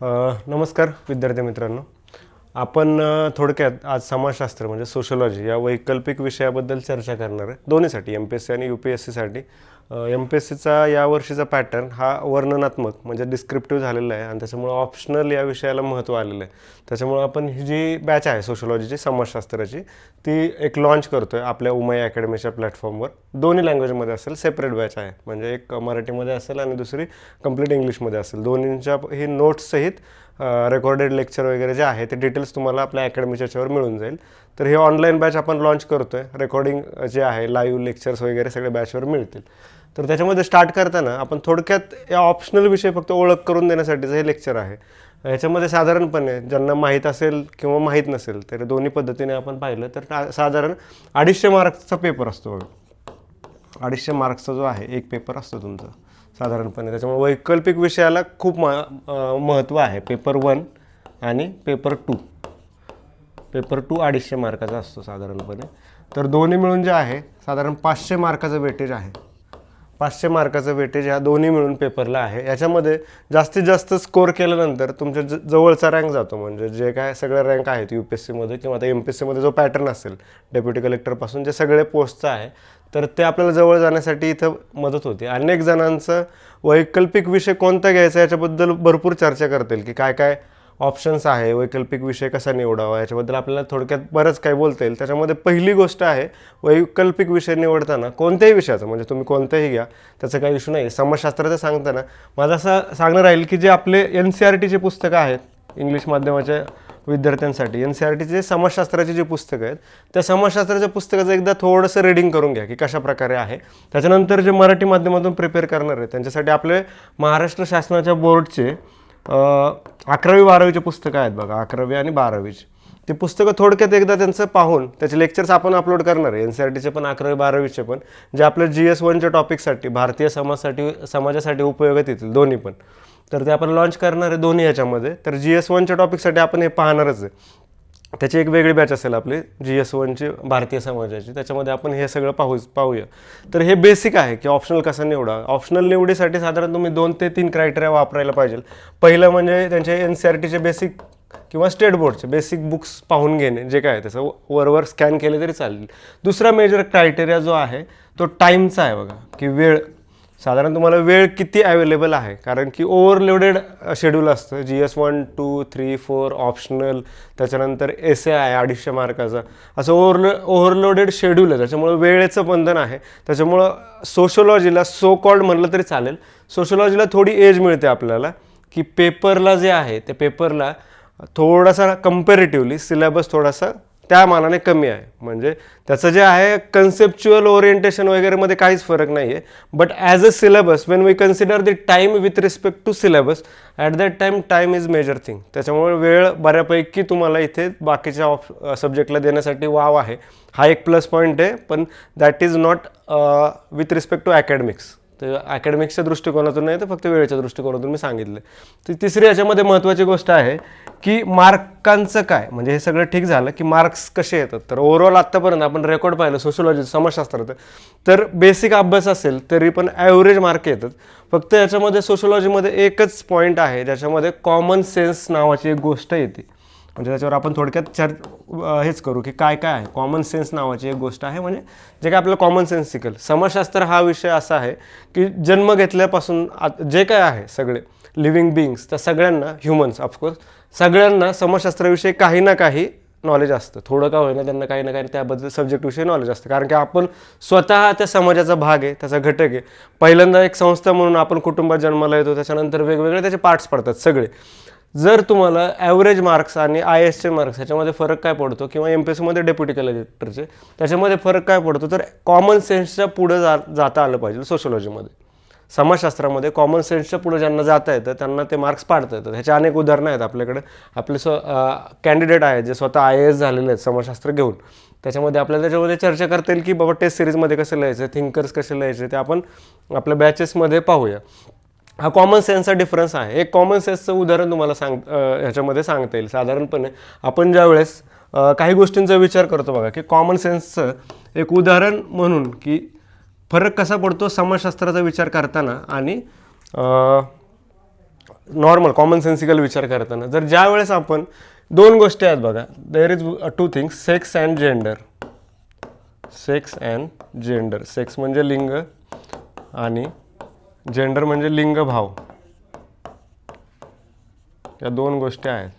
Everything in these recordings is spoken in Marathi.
नमस्कार विद्यार्थी मित्रांनो. आपण थोडक्यात आज समाजशास्त्र म्हणजे सोशलॉजी या वैकल्पिक विषयाबद्दल चर्चा करणार आहे. दोन्हीसाठी एम पी एस सी आणि यू पी एस सीसाठी एम पी एस सीचा यावर्षीचा पॅटर्न हा वर्णनात्मक म्हणजे डिस्क्रिप्टिव्ह झालेला आहे आणि त्याच्यामुळं ऑप्शनल या विषयाला महत्त्व आलेलं आहे. त्याच्यामुळं आपण ही जी बॅच आहे सोशलॉजीची समाजशास्त्राची ती एक लॉन्च करतो आहे आपल्या उमय अकॅडमीच्या प्लॅटफॉर्मवर दोन्ही लँग्वेजमध्ये असेल सेपरेट बॅच आहे. म्हणजे एक मराठीमध्ये असेल आणि दुसरी कंप्लीट इंग्लिशमध्ये असेल. दोन्हींच्या ही नोट्ससहित रेकॉर्डेड लेक्चर वगैरे जे आहे ते डिटेल्स तुम्हाला आपल्या अकॅडमीच्या याच्यावर मिळून जाईल. तर हे ऑनलाईन बॅच आपण लॉन्च करतो आहे रेकॉर्डिंग जे आहे लाईव्ह लेक्चर्स वगैरे सगळे बॅचवर मिळतील. तर त्याच्यामध्ये स्टार्ट करताना आपण थोडक्यात या ऑप्शनल विषय फक्त ओळख करून देण्यासाठीचं हे लेक्चर आहे. ह्याच्यामध्ये साधारणपणे ज्यांना माहीत असेल किंवा माहीत नसेल तर दोन्ही पद्धतीने आपण पाहिलं तर साधारण अडीचशे मार्क्सचा पेपर असतो अडीचशे मार्क्सचा जो आहे एक पेपर असतो तुमचा. साधारणपणे त्याच्यामुळे वैकल्पिक विषयाला खूप मा महत्त्व आहे. पेपर वन आणि पेपर टू पेपर टू अडीचशे मार्काचा असतो साधारणपणे. तर दोन्ही मिळून जे आहे साधारण पाचशे मार्काचं वेटेज आहे. पाचशे मार्काचं वेटेज ह्या दोन्ही मिळून पेपरला आहे. याच्यामध्ये जास्तीत जास्त स्कोर केल्यानंतर तुमच्या ज जवळचा रँक जातो. म्हणजे जे काय सगळे रँक आहेत यू पी एस सीमध्ये किंवा आता एम पी एस सीमध्ये जो पॅटर्न असेल डेप्युटी कलेक्टरपासून जे सगळे पोस्टचं आहे तर ते आपल्याला जवळ जाण्यासाठी इथं मदत होते. अनेक जणांचं वैकल्पिक विषय कोणता घ्यायचा याच्याबद्दल भरपूर चर्चा करतील की काय काय ऑप्शन्स आहे वैकल्पिक विषय कसा निवडावा याच्याबद्दल आपल्याला थोडक्यात बरंच काही बोलता येईल. त्याच्यामध्ये पहिली गोष्ट आहे वैकल्पिक विषय निवडताना कोणत्याही विषयाचा म्हणजे तुम्ही कोणताही घ्या त्याचं काही इशू नाही समाजशास्त्राचं सांगताना माझं असं सांगणं राहील की जे आपले एन सी आर टीचे पुस्तकं आहेत इंग्लिश माध्यमाच्या विद्यार्थ्यांसाठी एन सी आर टीचे समाजशास्त्राची जी पुस्तकं आहेत त्या समाजशास्त्राच्या पुस्तकाचं एकदा थोडंसं रिडिंग करून घ्या की कशा प्रकारे आहे. त्याच्यानंतर जे मराठी माध्यमातून प्रिपेअर करणार आहेत त्यांच्यासाठी आपले महाराष्ट्र शासनाच्या बोर्डचे अकरावी बारावीचे पुस्तकं आहेत बघा अकरावी आणि बारावीची. ते पुस्तकं थोडक्यात एकदा त्यांचं पाहून त्याचे लेक्चर्स आपण अपलोड करणार आहे. एन सी आर टीचे पण अकरावी बारावीचे पण जे आपल्या जी एस वनच्या टॉपिकसाठी भारतीय समाजासाठी समाजासाठी उपयोगात येतील दोन्ही पण. तर ते आपण लॉन्च करणार आहे दोन्ही याच्यामध्ये. तर जी एस वनच्या टॉपिकसाठी आपण हे पाहणारच आहे. त्याची एक वेगळी बॅच असेल आपली जी एस वनची भारतीय समाजाची. त्याच्यामध्ये आपण हे सगळं पाहू पाहूया. तर हे बेसिक आहे की ऑप्शनल कसा निवडा? ऑप्शनल निवडीसाठी साधारण तुम्ही दोन ते तीन क्रायटेरिया वापरायला पाहिजे. पहिलं म्हणजे त्यांचे एन सी आर टीचे बेसिक किंवा स्टेट बोर्डचे बेसिक बुक्स पाहून घेणे जे काय आहे त्याचं. वरवर स्कॅन केले तरी चालेल. दुसरा मेजर क्रायटेरिया जो आहे तो टाईमचा आहे बघा की वेळ साधारण तुम्हाला वेळ किती अवेलेबल आहे? कारण की ओव्हरलोडेड शेड्यूल असतं. G S one two three four optional त्याच्यानंतर एस ए आहे अडीचशे मार्काचा. असं ओव्हरलो ओव्हरलोडेड शेड्यूल आहे. त्याच्यामुळं वेळेचं बंधन आहे. त्याच्यामुळं सोशोलॉजीला सो कॉल्ड म्हणलं तरी चालेल. सोशोलॉजीला थोडी एज मिळते आपल्याला की पेपरला जे आहे त्या पेपरला थोडासा कम्पॅरेटिव्हली सिलेबस थोडासा त्या मानाने कमी आहे. म्हणजे त्याचं जे आहे कन्सेप्च्युअल ओरिएंटेशन वगैरेमध्ये काहीच फरक नाही आहे but as a syllabus when we consider the time with respect to syllabus at that time time is major thing त्याच्यामुळे वेळ बऱ्यापैकी तुम्हाला इथे बाकीच्या ऑफ सब्जेक्टला देण्यासाठी वाव आहे. हा एक प्लस पॉईंट आहे पण that is not with respect to academics तर अकॅडमिक्सच्या दृष्टिकोनातून नाही तर फक्त वेळेच्या दृष्टिकोनातून मी सांगितलं. तर तिसरी याच्यामध्ये महत्त्वाची गोष्ट आहे की मार्कांचं काय? म्हणजे हे सगळं ठीक झालं की मार्क्स कसे येतात? तर ओव्हरऑल आत्तापर्यंत आपण रेकॉर्ड पाहिलं सोशोलॉजी समाजशास्त्रात तर बेसिक अभ्यास असेल तरी पण ॲव्हरेज मार्क येतात. फक्त याच्यामध्ये सोशोलॉजीमध्ये एकच पॉईंट आहे ज्याच्यामध्ये कॉमन सेन्स नावाची एक गोष्ट येते. म्हणजे त्याच्यावर आपण थोडक्यात चर हेच करू की काय काय आहे. कॉमन सेन्स नावाची एक गोष्ट आहे. म्हणजे जे काय आपलं कॉमन सेन्स शिकेल. समाजशास्त्र हा विषय असा आहे की जन्म घेतल्यापासून जे काय आहे सगळे लिव्हिंग बिईंग्स त्या सगळ्यांना ह्युमन्स ऑफकोर्स सगळ्यांना समाजशास्त्राविषयी काही ना काही नॉलेज असतं. थोडं का होईना त्यांना काही ना काही त्याबद्दल सब्जेक्टविषयी नॉलेज असतं. कारण की आपण स्वतः त्या समाजाचा भाग आहे त्याचा घटक आहे. पहिल्यांदा एक संस्था म्हणून आपण कुटुंबात जन्माला येतो त्याच्यानंतर वेगवेगळे त्याचे पार्ट्स पडतात सगळे. जर तुम्हाला ॲव्हरेज मार्क्स आणि आय एसचे मार्क्स ह्याच्यामध्ये फरक काय पडतो किंवा एम पी एसमध्ये डेप्युटी कलेक्टरचे त्याच्यामध्ये फरक काय पडतो? तर कॉमन सेन्सच्या पुढं जा जाता आलं पाहिजे सोशोलॉजीमध्ये समाजशास्त्रामध्ये कॉमन सेन्सच्या पुढे ज्यांना जाता येतं त्यांना ते मार्क्स पाडता येतात. ह्याचे अनेक उदाहरणं आहेत आपल्याकडे. आपले स्व कॅन्डिडेट आहेत जे स्वतः आय एस झालेले आहेत समाजशास्त्र घेऊन. त्याच्यामध्ये आपल्याला त्याच्यामध्ये चर्चा करता येईल की बाबा टेस्ट सिरीजमध्ये कसं लिहायचं थिंकर्स कसे लिहायचे ते आपण आपल्या बॅचेसमध्ये पाहूया. हा कॉमन सेन्सचा डिफरन्स आहे. एक कॉमन सेन्सचं उदाहरण तुम्हाला सांग ह्याच्यामध्ये सांगता येईल. साधारणपणे आपण ज्या वेळेस काही गोष्टींचा विचार करतो बघा की कॉमन सेन्सचं एक उदाहरण म्हणून की फरक कसा पडतो समाजशास्त्राचा विचार करताना आणि नॉर्मल कॉमन सेन्सिकल विचार करताना. जर ज्या वेळेस आपण दोन गोष्टी आहेत बघा there is two things sex and gender sex and gender sex म्हणजे लिंग आणि जेंडर म्हणजे लिंगभाव या दोन गोष्टी आहेत.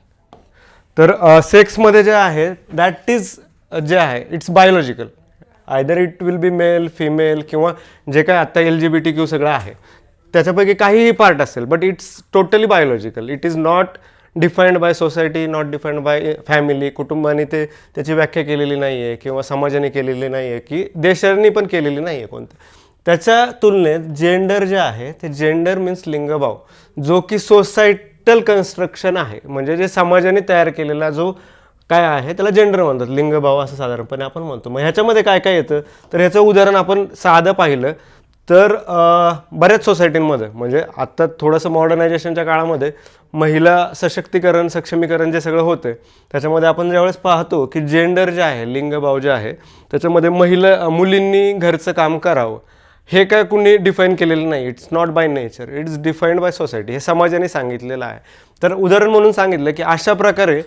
तर सेक्समध्ये जे आहे दॅट इज जे आहे it's biological either it will be male female किंवा जे काय आत्ता L G B T Q सगळं आहे त्याच्यापैकी काहीही पार्ट असेल but it's totally biological it is not defined by society not defined by family कुटुंबाने ते त्याची व्याख्या केलेली नाही आहे किंवा समाजाने केलेली नाही आहे की देशांनी पण केलेली नाही आहे कोणत्या त्याच्या तुलनेत जेंडर जे आहे ते जेंडर मीन्स लिंगभाव जो की सोसायटल कन्स्ट्रक्शन आहे. म्हणजे जे समाजाने तयार केलेला जो काय आहे त्याला जेंडर म्हणतात. लिंगभाव असं साधारणपणे आपण म्हणतो. मग ह्याच्यामध्ये काय काय येतं? तर ह्याचं उदाहरण आपण साधं पाहिलं तर बऱ्याच सोसायटींमध्ये म्हणजे आत्ता थोडंसं मॉडर्नायझेशनच्या काळामध्ये महिला सशक्तीकरण सक्षमीकरण जे सगळं होतं त्याच्यामध्ये आपण ज्यावेळेस पाहतो की जेंडर जे आहे लिंगभाव जे आहे त्याच्यामध्ये महिला मुलींनी घरचं काम करावं. हे काय कुणी डिफाईन केलेलं नाही. It's not by nature it's defined by society हे समाजाने सांगितलेलं आहे. तर उदाहरण म्हणून सांगितलं की अशा प्रकारे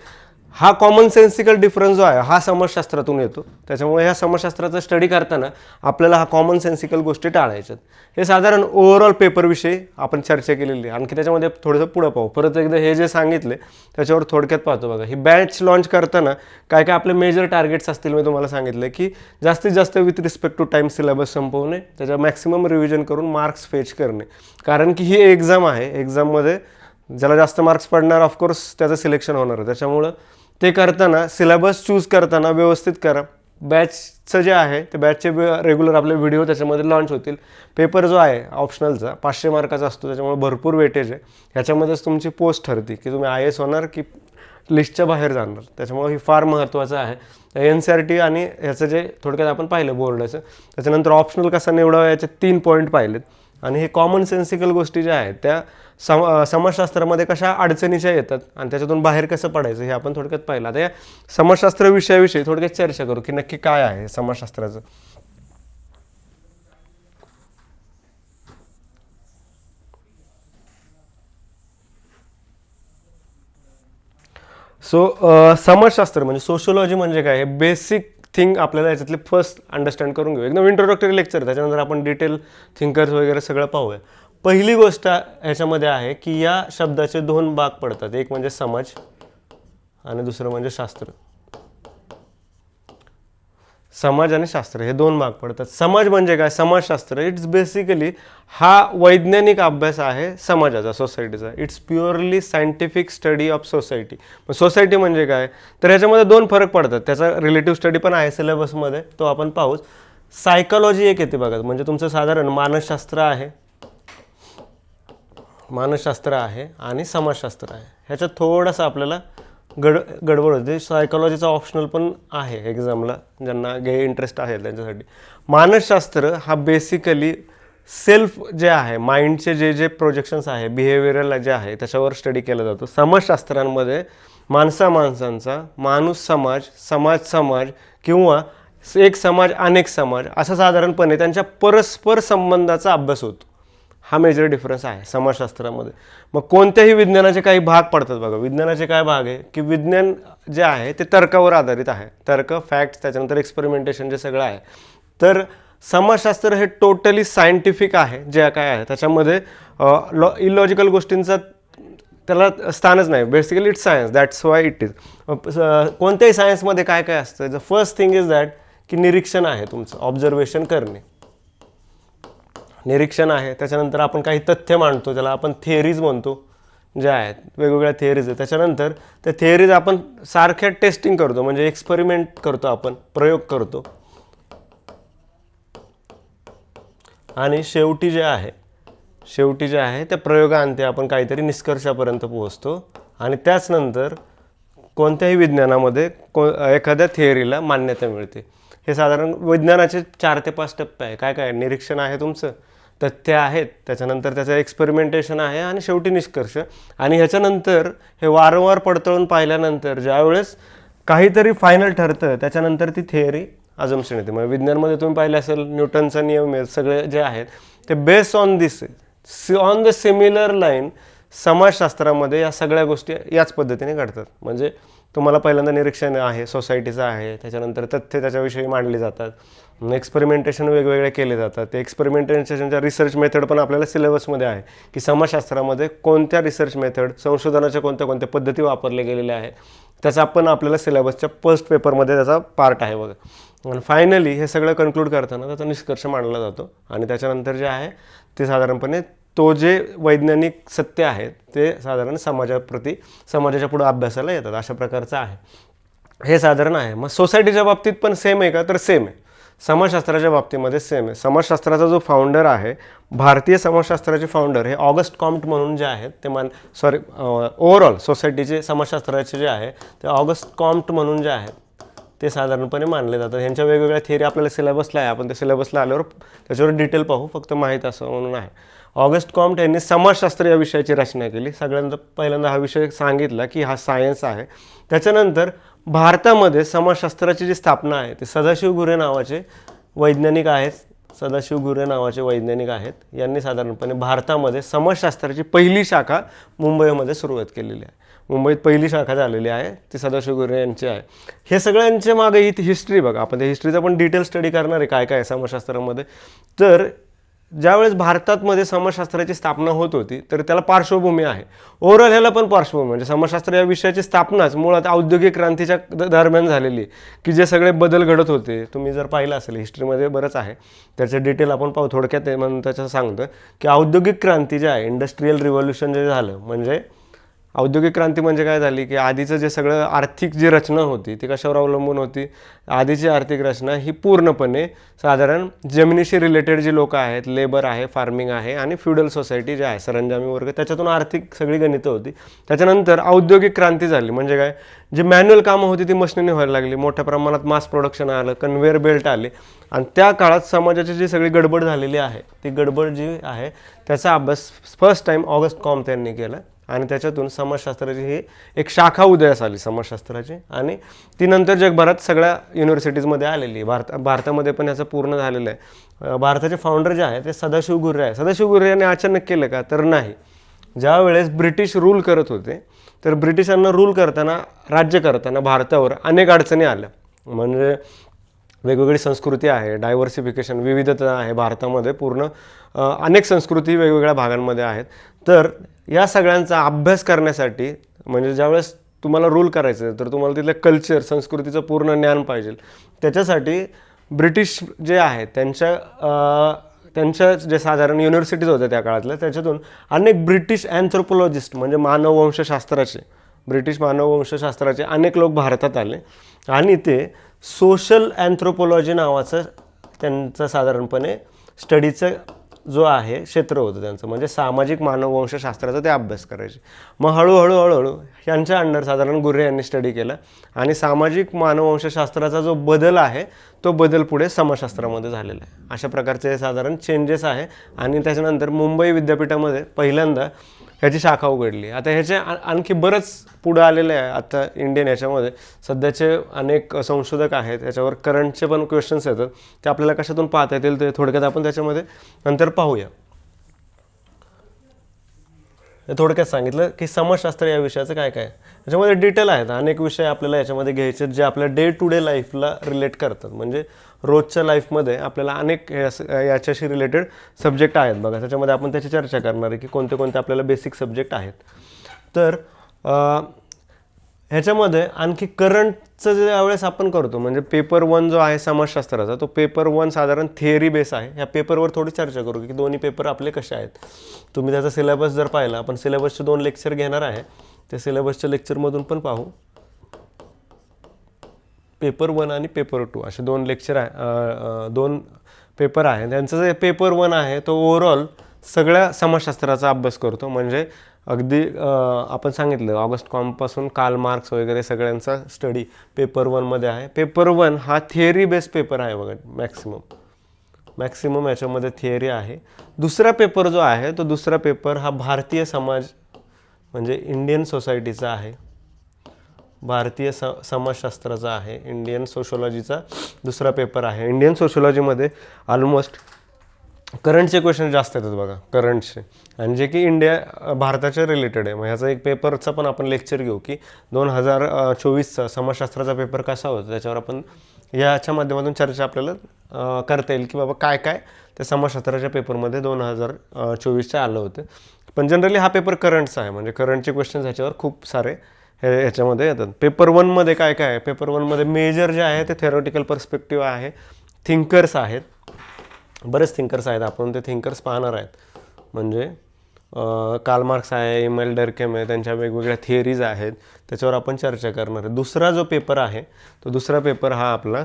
हा कॉमन सेन्सिकल डिफरन्स जो आहे हा समाजशास्त्रातून येतो. त्याच्यामुळे ह्या समाजशास्त्राचा स्टडी करताना आपल्याला हा कॉमन सेन्सिकल गोष्टी टाळायच्यात. हे साधारण ओव्हरऑल पेपरविषयी आपण चर्चा केलेली आहे. आणखी त्याच्यामध्ये थोडंसं पुढं पाहू. परत एकदा हे जे सांगितले त्याच्यावर थोडक्यात पाहतो बघा. ही बॅच लॉन्च करताना काय काय आपले मेजर टार्गेट्स असतील मी तुम्हाला सांगितलं की जास्तीत जास्त with respect to time syllabus संपवणे त्याच्या मॅक्सिमम रिव्हिजन करून मार्क्स फेच करणे. कारण की ही एक्झाम आहे. एक्झाममध्ये ज्याला जास्त मार्क्स पडणार ऑफकोर्स त्याचं सिलेक्शन होणार आहे. त्याच्यामुळं ते करताना सिलेबस चूज करताना व्यवस्थित करा. बॅचचं जे आहे ते बॅचचे रेग्युलर आपले व्हिडिओ त्याच्यामध्ये लॉन्च होतील. पेपर जो आहे ऑप्शनलचा पाचशे मार्काचा असतो त्याच्यामुळे भरपूर वेटेज आहे. ह्याच्यामध्येच तुमची पोस्ट ठरते की तुम्ही आय एस होणार की लिस्टच्या बाहेर जाणार. त्याच्यामुळे ही फार महत्त्वाचं आहे. एन सी आर टी आणि ह्याचं जे थोडक्यात आपण पाहिलं बोर्डाचं त्याच्यानंतर ऑप्शनल कसा निवडावा याचे तीन पॉईंट पाहिलेत. आणि हे कॉमन सेन्सिकल गोष्टी ज्या आहेत त्या सम समाजशास्त्रामध्ये कशा अडचणीच्या येतात आणि त्याच्यातून बाहेर कसं पडायचं हे आपण थोडक्यात पाहिलं. आता या समाजशास्त्र विषयाविषयी थोडक्यात चर्चा करू की नक्की काय आहे समाजशास्त्राचं. सो समाजशास्त्र म्हणजे सोशोलॉजी म्हणजे काय? हे बेसिक थिंग आपल्याला याच्यातले फर्स्ट अंडरस्टँड करून घेऊ. एकदम इंट्रोडक्टरी लेक्चर त्याच्यानंतर आपण डिटेल थिंकर्स वगैरे सगळं पाहूया. पहिली गोष्ट ह्याच्यामध्ये आहे की या शब्दाचे दोन भाग पडतात. एक म्हणजे समाज आणि दुसरं म्हणजे शास्त्र. समाज आणि शास्त्र हे दोन भाग पडतात. समाज म्हणजे काय? समाजशास्त्र. इट्स बेसिकली हा वैज्ञानिक अभ्यास आहे समाजाचा सोसायटीचा it's purely scientific study of society मग सोसायटी म्हणजे काय? तर ह्याच्यामध्ये दोन फरक पडतात. त्याचा रिलेटिव्ह स्टडी पण आहे सिलेबसमध्ये तो आपण पाहूच सायकोलॉजी एक येते बघा. म्हणजे तुमचं साधारण मानसशास्त्र आहे मानसशास्त्र आहे आणि समाजशास्त्र आहे. ह्याच्यात थोडंसं आपल्याला गड गडबड होते. सायकॉलॉजीचा ऑप्शनल पण आहे एक्झामला ज्यांना गे इंटरेस्ट आहे त्यांच्यासाठी. मानसशास्त्र हा बेसिकली सेल्फ जे आहे माइंडचे जे जे प्रोजेक्शन्स आहे बिहेवियरल जे आहे त्याच्यावर स्टडी केला जातो. समाजशास्त्रांमध्ये माणसा माणसांचा माणूस समाज समाज समाज किंवा एक समाज अनेक समाज असा साधारणपणे त्यांच्या परस्पर संबंधाचा अभ्यास होतो. हा मेजर डिफरन्स आहे समाजशास्त्रामध्ये. मग कोणत्याही विज्ञानाचे काही भाग पडतात बघा. विज्ञानाचे काय भाग आहे? की विज्ञान जे आहे ते तर्कावर आधारित आहे. तर्क फॅक्ट्स त्याच्यानंतर एक्सपेरिमेंटेशन जे सगळं आहे. तर समाजशास्त्र हे टोटली सायंटिफिक आहे जे काय आहे. त्याच्यामध्ये लॉ इलॉजिकल गोष्टींचा त्याला स्थानच नाही. Basically it's science that's why it is कोणत्याही सायन्समध्ये काय काय असतं? The first thing is that की निरीक्षण आहे तुमचं. ऑब्झर्वेशन करणे. निरीक्षण आहे. त्याच्यानंतर आपण काही तथ्य मांडतो त्याला आपण थेअरीज म्हणतो ज्या आहेत वेगवेगळ्या थेअरीज आहेत. त्याच्यानंतर त्या थेअरीज आपण सारख्या टेस्टिंग करतो म्हणजे एक्सपेरिमेंट करतो आपण प्रयोग करतो. आणि शेवटी जे आहे शेवटी जे आहे त्या प्रयोगांते आपण काहीतरी निष्कर्षापर्यंत पोहोचतो. आणि त्याच नंतर कोणत्याही विज्ञानामध्ये को एखाद्या थिअरीला मान्यता मिळते. हे साधारण विज्ञानाचे चार ते पाच टप्पे आहे. काय काय? निरीक्षण आहे तुमचं? तथ्य आहेत. त्याच्यानंतर त्याचं एक्सपेरिमेंटेशन आहे आणि शेवटी निष्कर्ष. आणि ह्याच्यानंतर हे वारंवार पडताळून पाहिल्यानंतर ज्यावेळेस काहीतरी फायनल ठरतं त्याच्यानंतर ती थिअरी अजमशन येते म्हणजे विज्ञानमध्ये तुम्ही पाहिलं असेल न्यूटनचा नियम आहे सगळे जे आहेत ते based on this on the similar line समाजशास्त्रामध्ये या सगळ्या गोष्टी याच पद्धतीने घडतात. म्हणजे तुम्हाला पहिल्यांदा निरीक्षण आहे सोसायटीचं आहे त्याच्यानंतर तथ्य त्याच्याविषयी मांडली जातात. एक्सपेरिमेंटेशन वेगवेगळे केले जातात. ते एक्सपेरिमेंटेशनच्या रिसर्च मेथड पण आपल्याला सिलेबसमध्ये आहे की समाजशास्त्रामध्ये कोणत्या रिसर्च मेथड संशोधनाच्या कोणत्या कोणत्या पद्धती वापरल्या गेलेल्या आहे त्याचा पण आपल्याला सिलेबसच्या फर्स्ट पेपरमध्ये त्याचा पार्ट आहे बघा. आणि फायनली हे सगळं कन्क्लूड करताना त्याचा निष्कर्ष मांडला जातो आणि त्याच्यानंतर जे आहे ते साधारणपणे तो जे वैज्ञानिक सत्य आहे ते साधारण समाजाप्रती समाजाच्या पुढे अभ्यासाला येतात. अशा प्रकारचं आहे. हे साधारण आहे. मग सोसायटीच्या बाबतीत पण सेम आहे का? तर सेम आहे. समाजशास्त्राच्या बाबतीमध्ये सेम आहे. समाजशास्त्राचा जो फाउंडर आहे भारतीय समाजशास्त्राचे फाउंडर हे ऑगस्ट कॉम्प्ट म्हणून जे आहेत ते मान सॉरी ओव्हरऑल सोसायटीचे समाजशास्त्राचे जे आहे ते ऑगस्ट कॉम्प्ट म्हणून जे आहेत ते साधारणपणे मानले जातात. ह्यांच्या वेगवेगळ्या थिअरी आपल्याला सिलेबसला आहे. आपण ते सिलेबसला आल्यावर त्याच्यावर डिटेल पाहू. फक्त माहीत असं म्हणून आहे. ऑगस्ट कॉम्प्ट यांनी समाजशास्त्र या विषयाची रचना केली. सगळ्यांदा पहिल्यांदा हा विषय सांगितला की हा सायन्स आहे. त्याच्यानंतर भारतामध्ये समाजशास्त्राची जी स्थापना आहे ते सदाशिव गुरे नावाचे वैज्ञानिक आहेत. सदाशिव गुरे नावाचे वैज्ञानिक आहेत. यांनी साधारणपणे भारतामध्ये समाजशास्त्राची पहिली शाखा मुंबईमध्ये सुरुवात केलेली आहे. मुंबईत पहिली शाखा झालेली आहे ती सदाशिव गुरे यांची आहे. हे सगळ्यांच्या मागे ही हिस्ट्री बघा. आपण त्या हिस्ट्रीचा पण डिटेल स्टडी करणार आहे काय काय आहे समाजशास्त्रामध्ये. तर ज्यावेळेस भारतातमध्ये समाजशास्त्राची स्थापना होत होती तर त्याला पार्श्वभूमी आहे. ओव्हरऑल ह्याला पण पार्श्वभूमी म्हणजे समाजशास्त्र या विषयाची स्थापनाच मुळात औद्योगिक क्रांतीच्या द- दरम्यान झालेली. की जे सगळे बदल घडत होते तुम्ही जर पाहिलं असेल हिस्ट्रीमध्ये बरंच आहे. त्याचे डिटेल आपण पाहू. थोडक्यात म्हणून त्याचं सांगतो की औद्योगिक क्रांती जे आहे इंडस्ट्रीयल रिव्होल्युशन जे झालं म्हणजे औद्योगिक क्रांती म्हणजे काय झाली की आधीचं जे सगळं आर्थिक जी रचना होती ती कशावर अवलंबून होती? आधीची आर्थिक रचना ही पूर्णपणे साधारण जमिनीशी रिलेटेड जी लोकं आहेत लेबर आहे फार्मिंग आहे आणि फ्युडल सोसायटी जे आहे सरंजामी वर्ग त्याच्यातून आर्थिक सगळी गणितं होती. त्याच्यानंतर औद्योगिक क्रांती झाली. म्हणजे काय? जी मॅन्युअल कामं होती ती मशिनीने व्हायला लागली. मोठ्या प्रमाणात मास प्रोडक्शन आलं कन्व्हेअर बेल्ट आले. आणि त्या काळात समाजाची जी सगळी गडबड झालेली आहे ती गडबड जी आहे त्याचा अभ्यास फर्स्ट टाईम ऑगस्ट कॉम त्यांनी केला. आणि त्याच्यातून समाजशास्त्राची ही एक शाखा उदयास आली समाजशास्त्राची. आणि ती नंतर जगभरात सगळ्या युनिव्हर्सिटीजमध्ये आलेली भारता भारत भारतामध्ये पण याचं पूर्ण झालेलं आहे. भारताचे फाउंडर जे आहे ते सदाशिव गुर्रे आहे सदाशिव गुर्रे यांनी अचानक केलं का? तर नाही. ज्यावेळेस ब्रिटिश रूल करत होते तर ब्रिटिशांना रूल करताना राज्य करताना भारतावर अनेक अडचणी आल्या. म्हणजे वेगवेगळी संस्कृती आहे डायव्हर्सिफिकेशन विविधता आहे भारतामध्ये पूर्ण. अनेक संस्कृती वेगवेगळ्या भागांमध्ये आहेत. तर या सगळ्यांचा अभ्यास करण्यासाठी म्हणजे ज्यावेळेस तुम्हाला रूल करायचं आहे तर तुम्हाला तिथलं कल्चर संस्कृतीचं पूर्ण ज्ञान पाहिजे. त्याच्यासाठी ब्रिटिश जे आहे त्यांच्या त्यांच्या जे साधारण युनिव्हर्सिटीज होत्या त्या काळातल्या त्याच्यातून अनेक ब्रिटिश अँथ्रोपोलॉजिस्ट म्हणजे मानववंशशास्त्राचे ब्रिटिश मानववंशशास्त्राचे अनेक लोक भारतात आले. आणि ते सोशल अँथ्रोपोलॉजी नावाचं त्यांचं साधारणपणे स्टडीचं जो आहे क्षेत्र होतं त्यांचं. म्हणजे सामाजिक मानववंशशास्त्राचा ते अभ्यास करायचे. मग हळूहळू हळूहळू यांच्या अंडर साधारण गुर्हे यांनी स्टडी केलं. आणि सामाजिक मानववंशशास्त्राचा जो बदल आहे तो बदल पुढे समाजशास्त्रामध्ये झालेला आहे. अशा प्रकारचे साधारण चेंजेस आहे. आणि त्याच्यानंतर मुंबई विद्यापीठामध्ये पहिल्यांदा ह्याची शाखा उघडली. आता ह्याचे आणखी बरंच पुढं आलेले आहे. आता इंडियन याच्यामध्ये सध्याचे अनेक संशोधक आहेत याच्यावर करंटचे पण क्वेश्चन्स येतात. ते आपल्याला कशातून पाहता येतील ते थोडक्यात आपण त्याच्यामध्ये नंतर पाहूया. थोडक्यात सांगितलं की समाजशास्त्र या विषयाचं काय काय याच्यामध्ये डिटेल आहेत. अनेक विषय आपल्याला याच्यामध्ये घ्यायचे आहेत, जे आपल्या डे टू डे लाईफला रिलेट करतात. म्हणजे रोजच्या लाईफमध्ये आपल्याला अनेक याच्याशी रिलेटेड सब्जेक्ट आहेत बघा. त्याच्यामध्ये आपण त्याची चर्चा करणार आहे की कोणते कोणते आपल्याला बेसिक सब्जेक्ट आहेत. तर ह्याच्यामध्ये आणखी करंटचं जे यावेळेस आपण करतो म्हणजे पेपर वन जो आहे समाजशास्त्राचा तो पेपर वन साधारण थिअरी बेस आहे. ह्या पेपरवर थोडी चर्चा करू की दोन्ही पेपर आपले कसे आहेत. तुम्ही त्याचा सिलेबस जर पाहिला आपण सिलेबसचे दोन लेक्चर घेणार आहे. ते सिलेबसच्या लेक्चरमधून पण पाहू. पेपर वन आणि पेपर टू असे दोन लेक्चर आहे दोन पेपर आहे. त्यांचं जे पेपर वन आहे तो ओव्हरऑल सगळ्या समाजशास्त्राचा अभ्यास करतो. म्हणजे अगदी आपण सांगितलं ऑगस्ट कॉमपासून काल मार्क्स वगैरे सगळ्यांचा स्टडी पेपर वनमध्ये आहे. पेपर वन हा थिअरी बेस्ड पेपर आहे बघा मॅक्सिमम मॅक्सिमम याच्यामध्ये थिअरी आहे. दुसरा पेपर जो आहे तो दुसरा पेपर हा भारतीय समाज म्हणजे इंडियन सोसायटीचा आहे. भारतीय स समाजशास्त्राचा आहे. इंडियन सोशोलॉजीचा दुसरा पेपर आहे. इंडियन सोशोलॉजीमध्ये ऑलमोस्ट करंटचे क्वेश्चन जास्त येतात बघा करंटचे आणि जे की इंडिया भारताच्या रिलेटेड आहे. मग ह्याचा एक पेपरचा पण आपण लेक्चर घेऊ की दोन हजार चोवीसचा समाजशास्त्राचा पेपर कसा होता? त्याच्यावर आपण याच्या माध्यमातून चर्चा आपल्याला करता येईल की बाबा काय काय त्या समाजशास्त्राच्या पेपरमध्ये दोन हजार चोवीसच्या आलं होतं. पण जनरली हा पेपर करंटचा आहे. म्हणजे करंटचे क्वेश्चन्स ह्याच्यावर खूप सारे हे ह्याच्यामध्ये येतात. पेपर वनमध्ये काय काय आहे? पेपर वनमध्ये मेजर जे आहे ते थेरोटिकल पर्स्पेक्टिव्ह आहे. थिंकर्स आहेत. बरेच थिंकर्स आहेत. आपण ते थिंकर्स पाहणार आहेत. म्हणजे कालमार्क्स मार्क्स आहे एल डरकेम आहे त्यांच्या वेगवेगळ्या थिअरीज आहेत. त्याच्यावर आपण चर्चा करणार आहे. दुसरा जो पेपर आहे तो दुसरा पेपर हा आपला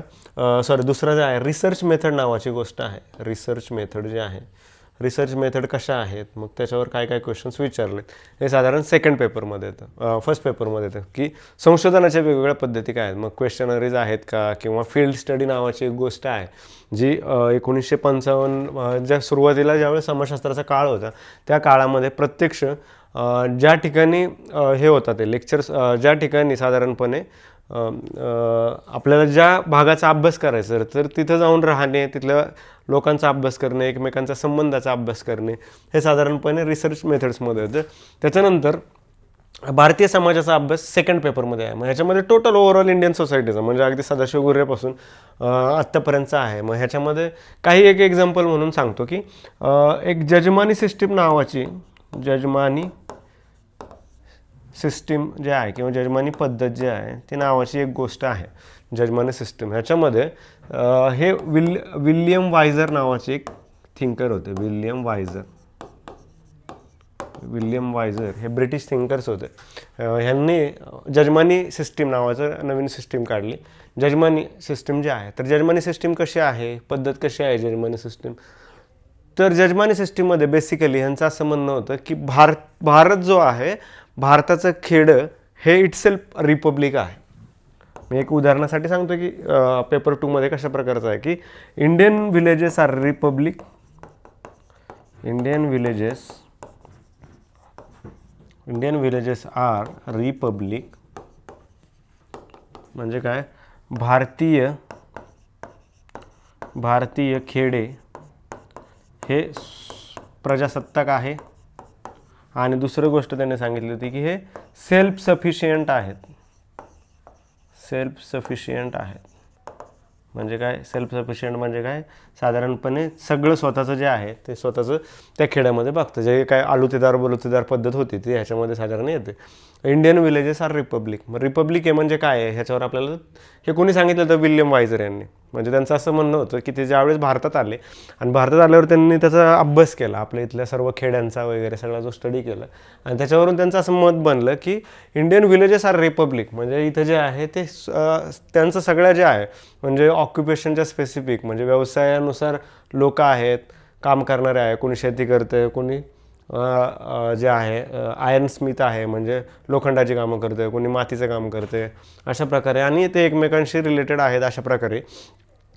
सॉरी दुसरा जो आहे रिसर्च मेथड नावाची गोष्ट आहे. रिसर्च मेथड जे आहे रिसर्च मेथड कशा आहेत? मग त्याच्यावर काय काय क्वेश्चन्स विचारलेत. हे साधारण सेकंड पेपरमध्ये येतं. फर्स्ट पेपरमध्ये येतं की संशोधनाच्या वेगवेगळ्या पद्धती काय आहेत? मग क्वेश्चनरीज आहेत का? किंवा फील्ड स्टडी नावाची एक गोष्ट आहे जी एकोणीसशे पंचावन्न ज्या सुरुवातीला ज्यावेळेस समाजशास्त्राचा काळ होता त्या काळामध्ये प्रत्यक्ष ज्या ठिकाणी हे होता ते लेक्चर्स ज्या ठिकाणी साधारणपणे आपल्याला ज्या भागाचा अभ्यास करायचा आहे, तर तिथं जाऊन राहणे तिथल्या लोकांचा अभ्यास करणे एकमेकांचा संबंधाचा अभ्यास करणे हे साधारणपणे रिसर्च मेथड्समध्ये होतं. त्याच्यानंतर भारतीय समाजाचा अभ्यास सेकंड पेपरमध्ये आहे. मग ह्याच्यामध्ये टोटल ओव्हरऑल इंडियन सोसायटीचा म्हणजे अगदी सदाशिव गुर्रेपासून आत्तापर्यंतचा आहे. मग ह्याच्यामध्ये काही एक एक्झाम्पल म्हणून सांगतो की एक जजमानी सिस्टीम नावाची जजमानी सिस्टीम जे आहे किंवा जजमानी पद्धत जी आहे ती नावाची एक गोष्ट आहे जजमानी सिस्टीम ह्याच्यामध्ये हे विल विल्यम वायझर नावाचे एक थिंकर होते विल्यम वायझर. विल्यम वायझर हे ब्रिटिश थिंकर्स होते. ह्यांनी जजमानी सिस्टीम नावाचं नवीन सिस्टीम काढली. जजमानी सिस्टीम जे आहे तर जजमानी सिस्टीम कशी आहे? पद्धत कशी आहे जजमानी सिस्टीम तर जजमानी सिस्टीममध्ये बेसिकली ह्यांचं असं म्हणणं होतं की भार भारत जो आहे भारताचं खेडं हे इटसेल्फ रिपब्लिक आहे. मी एक उदाहरणासाठी सांगतो की पेपर टूमध्ये कशा प्रकारचं आहे की Indian villages are republic Indian villages Indian villages are republic म्हणजे काय? भारतीय भारतीय खेडे हे प्रजासत्ताक आहे. आणि दुसरं गोष्ट त्याने सांगितली होती की हे सेल्फ सफिशियंट आहेत. सेल्फ सफिशियंट आहेत. म्हणजे काय? सेल्फ सफिशियंट म्हणजे काय? साधारणपणे सगळं स्वतःचं जे आहे ते स्वतःचं त्या खेड्यामध्ये बघतं. जे काय आलुतेदार बलुतेदार पद्धत होती ती ह्याच्यामध्ये साधारण येते. Indian villages are republic. मग रिपब्लिक हे म्हणजे काय आहे? ह्याच्यावर आपल्याला हे कोणी सांगितलं तर विल्यम वायझर यांनी. म्हणजे त्यांचं असं म्हणणं होतं की ते ज्यावेळेस भारतात आले आणि भारतात आल्यावर त्यांनी त्याचा अभ्यास केला आपल्या इथल्या सर्व खेड्यांचा वगैरे सगळा जो स्टडी केला. आणि त्याच्यावरून त्यांचं असं मत बनलं की इंडियन विलेजेस आर रिपब्लिक. म्हणजे इथं जे आहे ते स- त्यांचं सगळं जे आहे म्हणजे ऑक्युपेशनच्या स्पेसिफिक म्हणजे व्यवसायानुसार लोक आहेत काम करणारे आहे कोणी शेती करते कोणी जे आहे आयर्न स्मिथ आहे म्हणजे लोखंडाची कामं करते कोणी मातीचं काम करते अशा प्रकारे. आणि ते एकमेकांशी रिलेटेड आहेत अशा प्रकारे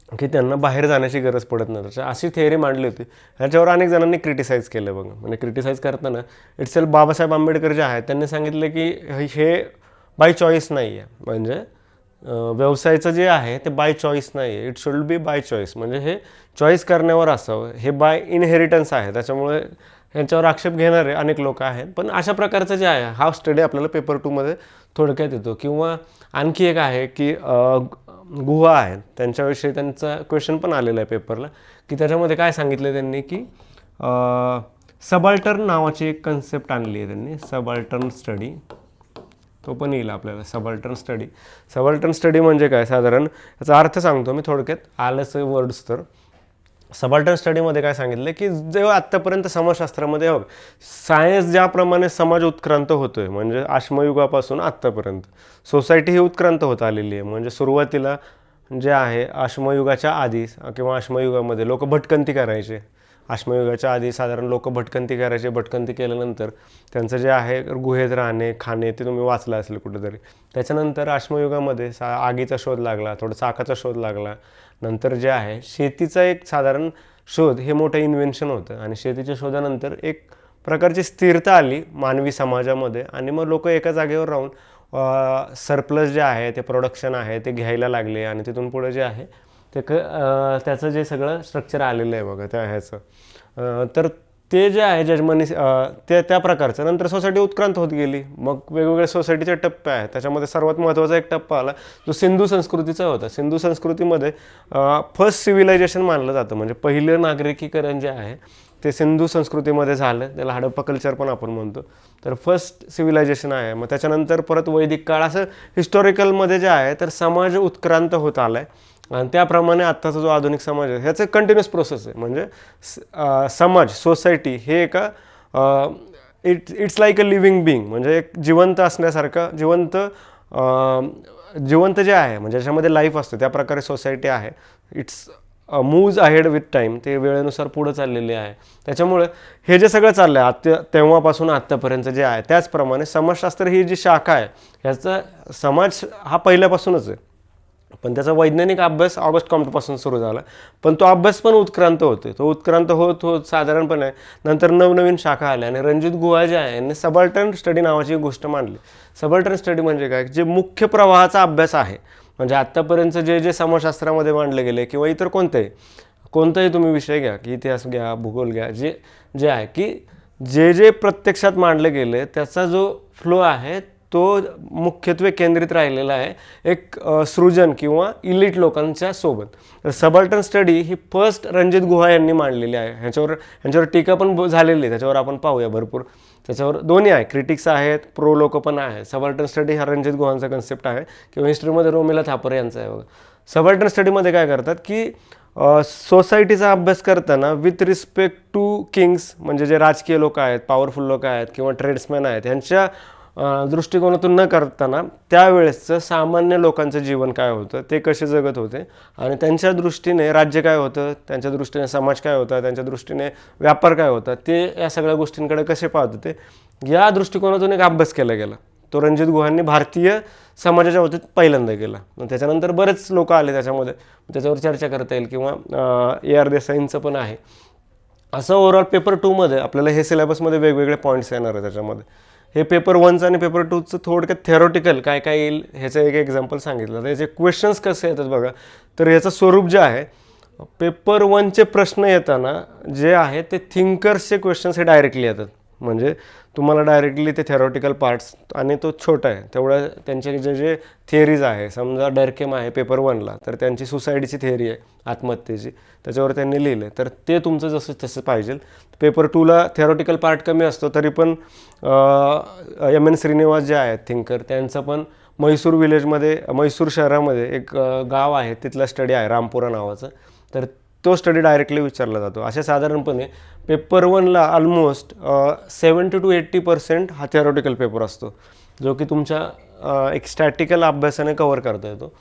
की त्यांना बाहेर जाण्याची गरज पडत नाही. तर अशी थेअरी मांडली होती. ह्याच्यावर अनेक जणांनी क्रिटिसाईज केलं बघा. म्हणजे क्रिटिसाईज करताना इटसेल्फ बाबासाहेब आंबेडकर जे आहेत त्यांनी सांगितलं की हे बाय चॉईस नाही आहे म्हणजे व्यवसायाचं जे आहे ते बाय चॉईस नाही आहे it should be by choice म्हणजे हे चॉईस करण्यावर असावं. हे बाय इनहेरिटन्स आहे. त्याच्यामुळे यांच्यावर आक्षेप घेणारे अनेक लोक आहेत. पण अशा प्रकारचं जे आहे हा स्टडी आपल्याला पेपर टूमध्ये थोडक्यात येतो. किंवा आणखी एक आहे की गुहा आहेत त्यांच्याविषयी त्यांचा क्वेश्चन पण आलेला आहे पेपरला की त्याच्यामध्ये काय सांगितलं त्यांनी की सबाल्टर्न नावाची एक कन्सेप्ट आणली आहे त्यांनी सबाल्टर्न स्टडी तो पण येईल आपल्याला सबल्टन स्टडी सबल्टन स्टडी म्हणजे काय? साधारण याचा अर्थ सांगतो मी थोडक्यात. आलंच वर्ड्स तर. सबाल्टन स्टडीमध्ये काय सांगितलं की जेव्हा आत्तापर्यंत समाजशास्त्रामध्ये बघ सायन्स ज्याप्रमाणे समाज उत्क्रांत होतोय म्हणजे आश्मयुगापासून आत्तापर्यंत सोसायटी ही उत्क्रांत होत आलेली आहे. म्हणजे सुरुवातीला जे आहे आश्मयुगाच्या आधी किंवा आश्मयुगामध्ये लोक भटकंती करायचे. आश्मयुगाच्या आधी साधारण लोक भटकंती करायचे भटकंती केल्यानंतर त्यांचं जे आहे गुहेत राहणे खाणे ते तुम्ही वाचलं असेल कुठेतरी. त्याच्यानंतर आश्मयुगामध्ये सा आगीचा शोध लागला थोडं चाकाचा शोध लागला. नंतर जे आहे शेतीचा एक साधारण शोध हे मोठं इन्व्हेन्शन होतं. आणि शेतीच्या शोधानंतर एक प्रकारची स्थिरता आली मानवी समाजामध्ये. आणि मग लोक एका जागेवर राहून सरप्लस जे आहे ते प्रोडक्शन आहे ते घ्यायला लागले. आणि तिथून पुढे जे आहे ते क त्याचं जे सगळं स्ट्रक्चर आलेलं आहे बघा त्या ह्याचं. तर ते जे आहे जजमनी ते त्या प्रकारचं. नंतर सोसायटी उत्क्रांत होत गेली. मग वेगवेगळ्या सोसायटीचे टप्पे आहेत. त्याच्यामध्ये सर्वात महत्त्वाचा एक टप्पा आला जो सिंधू संस्कृतीचा होता. सिंधू संस्कृतीमध्ये फर्स्ट सिव्हिलायझेशन मानलं जातं. म्हणजे पहिलं नागरिकीकरण जे आहे ते सिंधू संस्कृतीमध्ये झालं. त्याला हडप्पा कल्चर पण आपण म्हणतो. तर फर्स्ट सिव्हिलायझेशन आहे. मग त्याच्यानंतर परत वैदिक काळ. असं हिस्टॉरिकलमध्ये जे आहे तर समाज उत्क्रांत होत आला आहे आणि त्याप्रमाणे आत्ताचा जो आधुनिक समाज आहे ह्याचं कंटिन्युअस प्रोसेस आहे. म्हणजे स- समाज सोसायटी हे एका it it's like a living being म्हणजे एक जिवंत असण्यासारखं जिवंत जिवंत जे आहे म्हणजे ज्याच्यामध्ये लाईफ असतं त्या प्रकारे सोसायटी आहे. It's moves ahead with time ते वेळेनुसार पुढं चाललेले आहे. त्याच्यामुळे हे जे सगळं चाललं आहे आत्ता तेव्हापासून आत्तापर्यंत जे आहे त्याचप्रमाणे समाजशास्त्र ही जी शाखा आहे ह्याचा समाज हा पहिल्यापासूनच आहे. पण त्याचा वैज्ञानिक अभ्यास ऑगस्ट कॉम्प्टपासून सुरू झाला. पण तो अभ्यास पण उत्क्रांत होते तो उत्क्रांत होत होत साधारणपणे नंतर नवनवीन शाखा आल्या आणि रणजित गुहा जे आहे. यांनी सबल्टन स्टडी नावाची एक गोष्ट मांडली. सबल्टन स्टडी म्हणजे काय? जे मुख्य प्रवाहाचा अभ्यास आहे. म्हणजे आत्तापर्यंत जे जे समाजशास्त्रामध्ये मांडले गेले किंवा इतर कोणतेही कोणताही तुम्ही विषय घ्या की इतिहास घ्या भूगोल घ्या जे जे आहे की जे जे प्रत्यक्षात मांडले गेले त्याचा जो फ्लो आहे तो मुख्यत्वे केंद्रित राहिलेला आहे. एक सृजन किंवा इलिट लोकांच्या सोबत. तर सबल्टन स्टडी ही फर्स्ट रणजित गुहा यांनी मांडलेली आहे. ह्याच्यावर ह्यांच्यावर टीका पण झालेली आहे. त्याच्यावर आपण पाहूया भरपूर. त्याच्यावर दोन्ही आहे. क्रिटिक्स आहेत प्रो लोक पण आहेत. सबल्टन स्टडी हा रणजित गुहांचा कन्सेप्ट आहे. किंवा हिस्ट्रीमध्ये रोमिला थापर यांचा आहे बघा. सबल्टन स्टडीमध्ये काय करतात की सोसायटीचा अभ्यास करताना विथ रिस्पेक्ट टू किंग्स म्हणजे जे राजकीय लोक आहेत पॉवरफुल लोक आहेत किंवा ट्रेड्समॅन आहेत ह्यांच्या दृष्टिकोनातून न करताना त्यावेळेसचं सामान्य लोकांचं जीवन काय होतं ते कसे जगत होते आणि त्यांच्या दृष्टीने राज्य काय होतं त्यांच्या दृष्टीने समाज काय होता त्यांच्या दृष्टीने व्यापार काय होता ते या सगळ्या गोष्टींकडे कसे पाहत होते या दृष्टिकोनातून एक अभ्यास केला गेला. तो रणजित गुहांनी भारतीय समाजाच्या वतीत पहिल्यांदा केला. मग त्याच्यानंतर बरेच लोक आले त्याच्यामध्ये. त्याच्यावर चर्चा करता येईल किंवा ए आर देसाईंचं पण आहे. असं ओव्हरऑल पेपर टूमध्ये आपल्याला हे सिलेबसमध्ये वेगवेगळे पॉईंट्स येणार आहे त्याच्यामध्ये. हे पेपर वनचं आणि पेपर टूचं थोडक्यात थेरोटिकल काय काय येईल ह्याचं एक एक्झाम्पल सांगितलं. तर याचे क्वेश्चन्स कसे येतात बघा. तर याचं स्वरूप जे आहे पेपर वनचे प्रश्न येताना जे आहे ते थिंकर्सचे क्वेश्चन्स हे डायरेक्टली येतात. म्हणजे तुम्हाला डायरेक्टली ते थेरॉटिकल पार्ट्स आणि तो छोटा आहे. तेवढं त्यांचे जे जे थिअरीज आहे समजा डरकेम आहे पेपर वनला तर त्यांची सुसाईडची थिअरी आहे आत्महत्येची. त्याच्यावर त्यांनी लिहिलं. तर ते तुमचं जसं तसं पाहिजे. पेपर टूला थेरॉटिकल पार्ट कमी असतो तरी पण एम एन श्रीनिवास जे आहेत थिंकर त्यांचं पण म्हैसूर विलेजमध्ये म्हैसूर शहरामध्ये एक गाव आहे तिथला स्टडी आहे रामपुरा नावाचं. तर तो स्टडी डायरेक्टली विचारला जातो. अशा साधारणपणे पेपर वनला almost seventy to eighty percent हा थेरॉटिकल पेपर असतो. जो की तुमच्या एक स्टॅटिकल अभ्यासाने कवर करता येतो.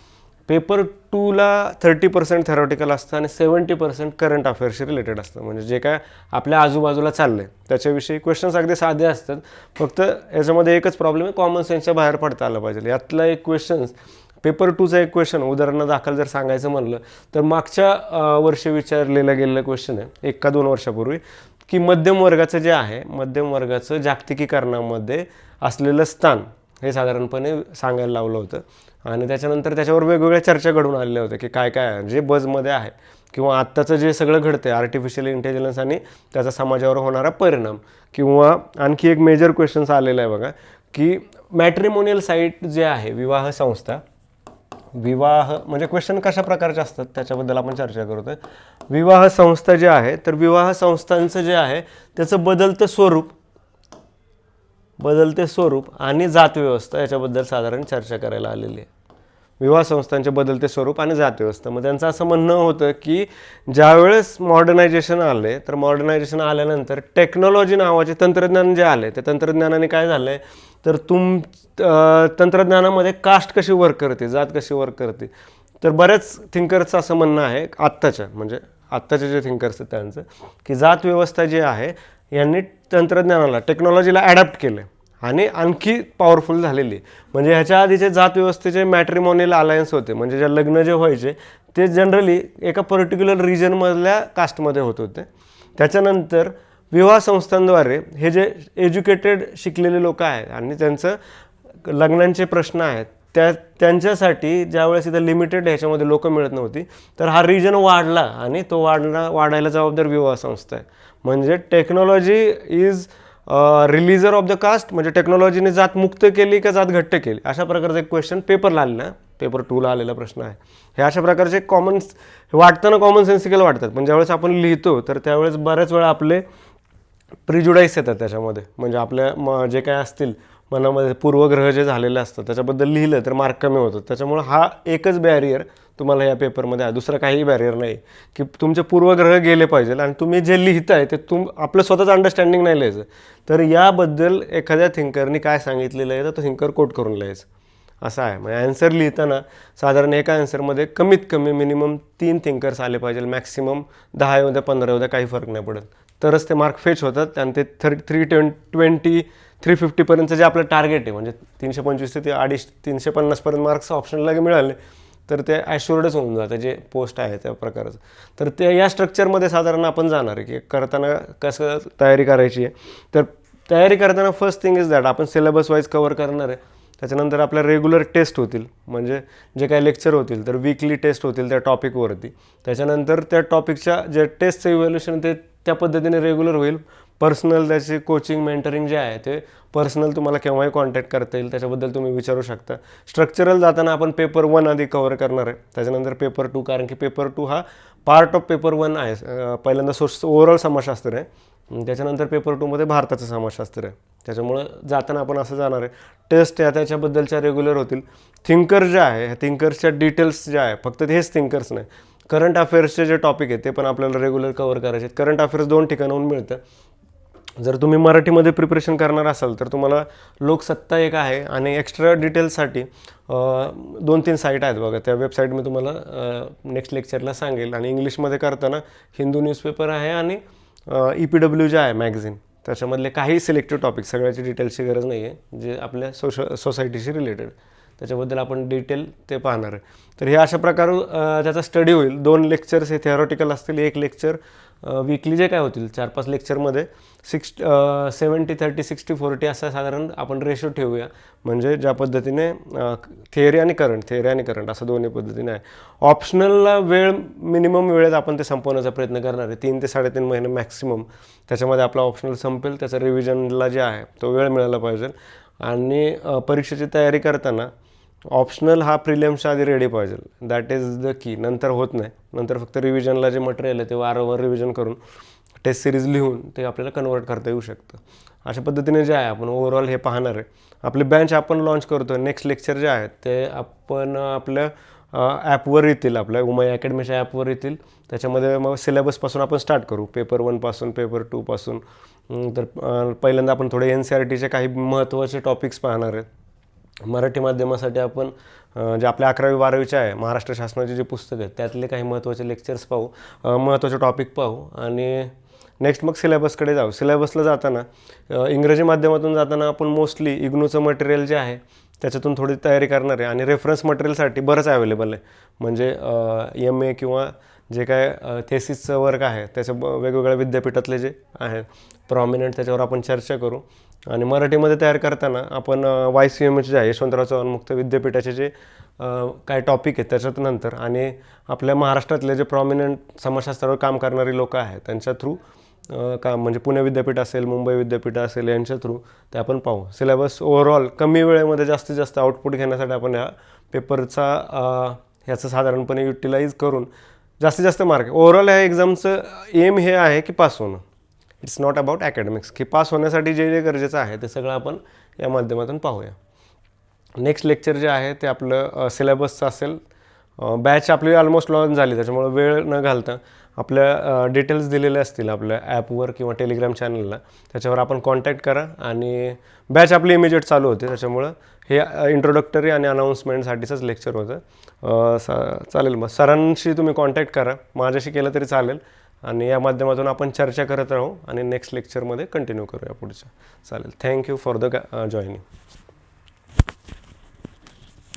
पेपर टूला थर्टी पर्सेंट थेरॉटिकल असतं आणि सेवन्टी पर्सेंट करंट अफेअर्सशी रिलेटेड असतं. म्हणजे जे काय आपल्या आजूबाजूला चाललं आहे त्याच्याविषयी क्वेश्चन्स अगदी साधे असतात. फक्त याच्यामध्ये एकच प्रॉब्लेम आहे कॉमन सेन्सच्या बाहेर पडता आलं पाहिजे. यातला एक क्वेश्चन्स पेपर टूचा एक क्वेश्चन उदाहरणादाखल जर सांगायचं म्हणलं तर मागच्या वर्षी विचारलेलं गेलेलं क्वेश्चन आहे एक का दोन वर्षापूर्वी की मध्यम वर्गाचं जे आहे मध्यम वर्गाचं जागतिकीकरणामध्ये असलेलं स्थान हे साधारणपणे सांगायला लावलं होतं. आणि त्याच्यानंतर त्याच्यावर वेगवेगळ्या चर्चा घडून आलेल्या होत्या की काय काय आहे जे बजमध्ये आहे किंवा आत्ताचं जे सगळं घडतं आहे आर्टिफिशियल इंटेलिजन्स आणि त्याचा समाजावर होणारा परिणाम किंवा आणखी एक मेजर क्वेश्चन्स आलेला आहे बघा की मॅट्रिमोनियल साईट जे आहे विवाह संस्था विवाह म्हणजे क्वेश्चन कशा प्रकारचे असतात? त्याच्याबद्दल आपण चर्चा करतोय. विवाह संस्था जे आहे तर विवाह संस्थांचं जे आहे त्याचं बदलतं स्वरूप बदलते स्वरूप आणि जातव्यवस्था याच्याबद्दल साधारण चर्चा करायला आलेली आहे. विवाह संस्थांचे बदलते स्वरूप आणि जातव्यवस्था मग त्यांचं असं म्हणणं होतं की ज्यावेळेस मॉडर्नायझेशन आले तर मॉडर्नायझेशन आल्यानंतर टेक्नॉलॉजी नावाचे तंत्रज्ञान जे आले ते तंत्रज्ञानाने काय झालं आहे तर तुम तंत्रज्ञानामध्ये कास्ट कशी वर्क करते जात कशी वर्क करते? तर बऱ्याच थिंकर्सचं असं म्हणणं आहे आत्ताच्या म्हणजे आत्ताचे जे थिंकर्स आहेत त्यांचं की जात व्यवस्था जी आहे यांनी तंत्रज्ञानाला टेक्नॉलॉजीला ॲडॅप्ट केलं आणि आणखी पॉवरफुल झालेली. म्हणजे ह्याच्या आधीचे जात व्यवस्थेचे मॅट्रिमोनियल अलायन्स होते. म्हणजे ज्या लग्न जे व्हायचे ते जनरली एका पर्टिक्युलर रिजनमधल्या कास्टमध्ये होत होते. त्याच्यानंतर विवाह संस्थांद्वारे हे जे एज्युकेटेड शिकलेले लोक आहेत आणि त्यांचं लग्नांचे प्रश्न आहेत त्या त्यांच्यासाठी ज्यावेळेस इथं लिमिटेड ह्याच्यामध्ये लोक मिळत नव्हती तर हा रिजन वाढला आणि तो वाढणं वाढायला जबाबदार विवाह संस्था आहे. म्हणजे technology is releaser of the caste म्हणजे टेक्नॉलॉजीने जात मुक्त केली का जात घट्ट केली? अशा प्रकारचा एक क्वेश्चन पेपरला आलेला. पेपर टूला आलेला प्रश्न आहे. हे अशा प्रकारचे कॉमन वाटताना कॉमन सेन्सिकल वाटतात. पण ज्यावेळेस आपण लिहितो तर त्यावेळेस बऱ्याच वेळा आपले प्रिज्युडाईस येतात त्याच्यामध्ये. म्हणजे आपल्या म जे काय असतील मनामध्ये पूर्वग्रह जे झालेले असतात त्याच्याबद्दल लिहिलं तर मार्क कमी होतात. त्याच्यामुळं हा एकच बॅरियर तुम्हाला या पेपरमध्ये आहे. दुसरं काही बॅरियर नाही. की तुमचे पूर्वग्रह गेले पाहिजे आणि तुम्ही जे लिहिताय ते तुम आपलं स्वतःचं अंडरस्टँडिंग नाही लिहायचं. तर याबद्दल एखाद्या थिंकरनी काय सांगितलेलं आहे तर तो थिंकर कोट करून लिहायचं. असं आहे. म्हणजे ॲन्सर लिहिताना साधारण एका ॲन्सरमध्ये कमीत कमी मिनिमम तीन थिंकर्स आले पाहिजे. मॅक्सिमम दहा येऊ द्या पंधरा येऊ द्या काही फरक नाही पडत. तरच ते मार्क फेच होतात आणि ते thirty three twen twenty three फिफ्टीपर्यंत जे आपलं टार्गेट आहे म्हणजे तीनशे पंचवीस ते अडीच तीनशे पन्नासपर्यंत मार्क्स ऑप्शनला मिळाले तर ते ॲश्युअर्डच होऊन जातं जे पोस्ट आहे त्या प्रकारचं. तर ते या स्ट्रक्चरमध्ये साधारण आपण जाणार आहे की करताना कसं तयारी करायची आहे. तर तयारी करताना फर्स्ट थिंग इज दॅट आपण सिलेबस वाईज कवर करणार आहे. त्याच्यानंतर आपल्या रेग्युलर टेस्ट होतील म्हणजे जे काही लेक्चर होतील तर वीकली टेस्ट होतील त्या टॉपिकवरती त्याच्यानंतर त्या टॉपिकच्या जे टेस्टचं इव्हॅल्युएशन ते त्या पद्धतीने रेग्युलर होईल. पर्सनल त्याची कोचिंग मेंटरिंग जे आहे ते पर्सनल तुम्हाला केव्हाही कॉन्टॅक्ट करता येईल त्याच्याबद्दल तुम्ही विचारू शकता. स्ट्रक्चरल जाताना आपण पेपर वन आधी कवर करणार आहे. त्याच्यानंतर पेपर टू कारण की पेपर टू हा पार्ट ऑफ पेपर वन आहे. पहिल्यांदा सोश ओव्हरऑल समाजशास्त्र आहे. त्याच्यानंतर पेपर टूमध्ये भारताचं समाजशास्त्र आहे. त्याच्यामुळं जाताना आपण असं जाणार आहे. टेस्ट या त्याच्याबद्दलच्या रेग्युलर होतील. थिंकर जे आहे ह्या थिंकर्सच्या डिटेल्स ज्या आहे फक्त हेच थिंकर्स नाही. करंट अफेअर्सचे जे टॉपिक आहे ते पण आपल्याला रेग्युलर कवर करायचे आहेत. करंट अफेअर्स दोन ठिकाणाहून मिळतं. जर तुम्ही मराठीमध्ये प्रिपरेशन करणार असाल तर तुम्हाला लोकसत्ता एक आहे आणि एक्स्ट्रा डिटेल्ससाठी दोन तीन साईट आहेत बघा. त्या वेबसाईट मी तुम्हाला नेक्स्ट लेक्चरला सांगेल. आणि इंग्लिशमध्ये करताना हिंदू न्यूजपेपर आहे आणि ई पी डब्ल्यू जे आहे मॅगझिन त्याच्यामधले काही सिलेक्टेड टॉपिक सगळ्याची डिटेल्सची गरज नाही आहे जे आपल्या सोश सोसायटीशी रिलेटेड त्याच्याबद्दल आपण डिटेल ते पाहणार आहे. तर हे अशा प्रकारे त्याचा स्टडी होईल. दोन लेक्चर्स हे थिअरॉटिकल असतील एक लेक्चर वीकली जे काय होतील चार पाच लेक्चरमध्ये six seventy thirty sixty forty असा साधारण आपण रेशो ठेवूया. म्हणजे ज्या पद्धतीने थिअरी आणि करंट थिअरी आणि करंट असं दोन्ही पद्धतीने आहे. ऑप्शनलला वेळ मिनिमम वेळेत आपण ते संपवण्याचा प्रयत्न करणार आहे. तीन ते साडेतीन महिने मॅक्सिमम त्याच्यामध्ये आपला ऑप्शनल संपेल त्याचा रिव्हिजनला जे आहे तो वेळ मिळाला पाहिजे. आणि परीक्षेची तयारी करताना ऑप्शनल हा प्रिलियम्सच्या आधी रेडी पाहिजे. दॅट इज द की नंतर होत नाही. नंतर फक्त रिव्हिजनला जे मटेरियल आहे ते वारंवार रिव्हिजन करून टेस्ट सिरीज लिहून ते आपल्याला कन्वर्ट करता येऊ शकतं. अशा पद्धतीने जे आहे आपण ओव्हरऑल हे पाहणार आहे. आपले बँच आपण लॉन्च करतो. नेक्स्ट लेक्चर जे आहेत ते आपण आपल्या ॲपवर येतील. आपल्या उमय अकॅडमीच्या ॲपवर येतील. त्याच्यामध्ये मग सिलेबसपासून आपण स्टार्ट करू. पेपर वनपासून पेपर टूपासून तर पहिल्यांदा आपण थोडे एन सी आर टीचे काही महत्त्वाचे टॉपिक्स पाहणार आहेत मराठी माध्यमासाठी आपण जे आपल्या अकरावी बारावीचे आहे महाराष्ट्र शासनाचे जे पुस्तक आहेत त्यातले काही महत्त्वाचे लेक्चर्स पाहू महत्त्वाचे टॉपिक पाहू आणि नेक्स्ट मग सिलेबसकडे जाऊ. सिलेबसला जाताना इंग्रजी माध्यमातून जाताना आपण मोस्टली इग्नूचं मटेरियल जे आहे त्याच्यातून थोडी तयारी करणार आहे. आणि रेफरन्स मटेरियलसाठी बरंच अवेलेबल आहे. म्हणजे एम ए किंवा जे काय थेसिसचं वर्क आहे त्याचं वेगवेगळ्या विद्यापीठातले जे आहे प्रॉमिनंट त्याच्यावर आपण चर्चा करू. आणि मराठीमध्ये तयार करताना आपण वाय सी एम एचे जे आहे यशवंतराव चव्हाण मुक्त विद्यापीठाचे जे काय टॉपिक आहेत त्याच्यात नंतर आणि आपल्या महाराष्ट्रातले जे प्रॉमिनंट समाजशास्त्रावर काम करणारी लोक आहेत त्यांच्या थ्रू काम म्हणजे पुणे विद्यापीठ असेल मुंबई विद्यापीठ असेल यांच्या थ्रू ते आपण पाहू. सिलेबस ओव्हरऑल कमी वेळेमध्ये जास्तीत जास्त आउटपुट घेण्यासाठी आपण ह्या पेपरचा ह्याचं साधारणपणे युटिलाइज करून जास्तीत जास्त मार्क ओव्हरऑल ह्या एक्झामचं एम हे आहे की पास होणं. इट्स नॉट अबाउट अकॅडमिक्स की पास होण्यासाठी जे जे गरजेचं आहे ते सगळं आपण या माध्यमातून पाहूया. नेक्स्ट लेक्चर जे आहे ते आपलं सिलेबसचं असेल. बॅच आपली ऑलमोस्ट लॉन्च झाली त्याच्यामुळे वेळ न घालता आपल्या डिटेल्स दिलेले असतील आपल्या ॲपवर किंवा टेलिग्राम चॅनलला त्याच्यावर आपण कॉन्टॅक्ट करा आणि बॅच आपली इमिजिएट चालू होते. त्याच्यामुळं हे इंट्रोडक्टरी आणि अनाऊन्समेंटसाठीचंच लेक्चर होतं. सा- चालेल मग. सरांशी तुम्ही कॉन्टॅक्ट करा. माझ्याशी केलं तरी चालेल. आणि या माध्यमातून आपण चर्चा करत राहू आणि नेक्स्ट लेक्चरमध्ये कंटिन्यू करूया पुढच्या. चालेल. Thank you for the joining